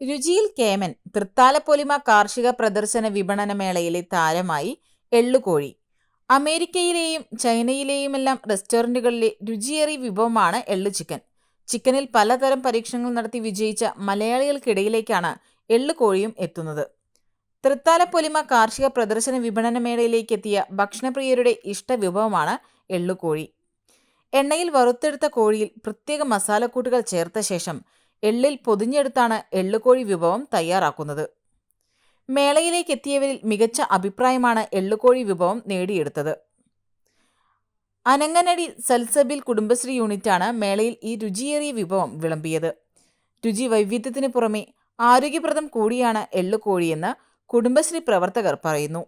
രുചിയിൽ കേമൻ തൃത്താലപ്പൊലിമ കാർഷിക പ്രദർശന വിപണന മേളയിലെ താരമായി എള്ളുകോഴി. അമേരിക്കയിലെയും ചൈനയിലെയുമെല്ലാം റെസ്റ്റോറന്റുകളിലെ രുചിയേറിയ വിഭവമാണ് എള്ളു ചിക്കൻ ചിക്കനിൽ പലതരം പരീക്ഷണങ്ങൾ നടത്തി വിജയിച്ച മലയാളികൾക്കിടയിലേക്കാണ് എള്ളുകോഴിയും എത്തുന്നത്. തൃത്താലപ്പൊലിമ കാർഷിക പ്രദർശന വിപണന മേളയിലേക്ക് എത്തിയ ഭക്ഷണപ്രിയരുടെ ഇഷ്ടവിഭവമാണ് എള്ളുകോഴി. എണ്ണയിൽ വറുത്തെടുത്ത കോഴിയിൽ പ്രത്യേക മസാലക്കൂട്ടുകൾ ചേർത്ത ശേഷം എള്ളിൽ പൊതിഞ്ഞെടുത്താണ് എള്ളുകോഴി വിഭവം തയ്യാറാക്കുന്നത്. മേളയിലേക്ക് എത്തിയവരിൽ മികച്ച അഭിപ്രായമാണ് എള്ളുകോഴി വിഭവം നേടിയെടുത്തത്. അനങ്ങനടി സൽസബിൽ കുടുംബശ്രീ യൂണിറ്റാണ് മേളയിൽ ഈ രുചിയേറിയ വിഭവം വിളമ്പിയത്. രുചി വൈവിധ്യത്തിന് പുറമെ ആരോഗ്യപ്രദം കൂടിയാണ് എള്ളുകോഴിയെന്ന് കുടുംബശ്രീ പ്രവർത്തകർ പറയുന്നു.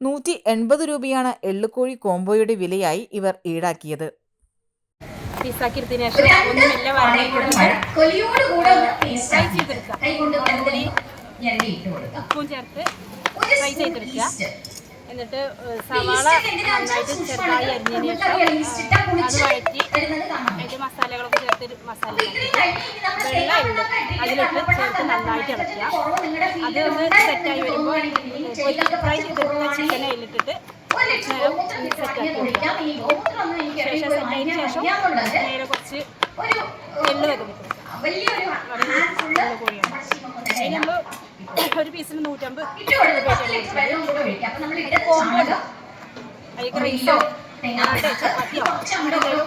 നൂറ്റി എൺപത് രൂപയാണ് എള്ളുകോഴി കോംബോയുടെ വിലയായി ഇവർ ഈടാക്കിയത്. പീസാക്കി എടുത്തതിന് ശേഷം ഒന്ന് മെല്ലെ വഴറ്റി കൊടുത്ത് കൊലിയോടുകൂടെ ഒന്ന് paste ഫ്രൈ. ചെയ്തെടുക്കുക കൊടുക്കുക. ഉപ്പും ചേർത്ത് ഫ്രൈ ചെയ്തെടുക്കുക എന്നിട്ട് സവാള നന്നായിട്ട്. ചെറുതായി അരിഞ്ഞതിന് ശേഷം അത് വഴറ്റി അതിന്റെ മസാലകളൊക്കെ ചേർത്ത് മസാല ഇത് ഉണ്ടാക്കി കഴിഞ്ഞ് ഇനി നമ്മൾ വെള്ളം ചെയ്യാൻ ഉണ്ട്. അതിലിട്ട് ചേർത്ത് നന്നായിട്ട് ഇളക്കുക. അത് ഒന്ന് സെറ്റായി വരുമ്പോൾ ഫ്രൈ ചെയ്തെടുത്ത ചിക്കനെ അതിലിട്ടിട്ട് സെറ്റാക്കി ലിറ്റർ ശേഷം സെറ്റായതിന് ശേഷം നേരെ കുറച്ച് ഒരു എള്ള് വെക്കും അതിന് നമ്മൾ ഒരു പീസിന് നൂറ്റമ്പത് ഒരു റൈസോ ചപ്പാത്തിയോ? എന്തെങ്കിലും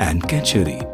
and Kacheri.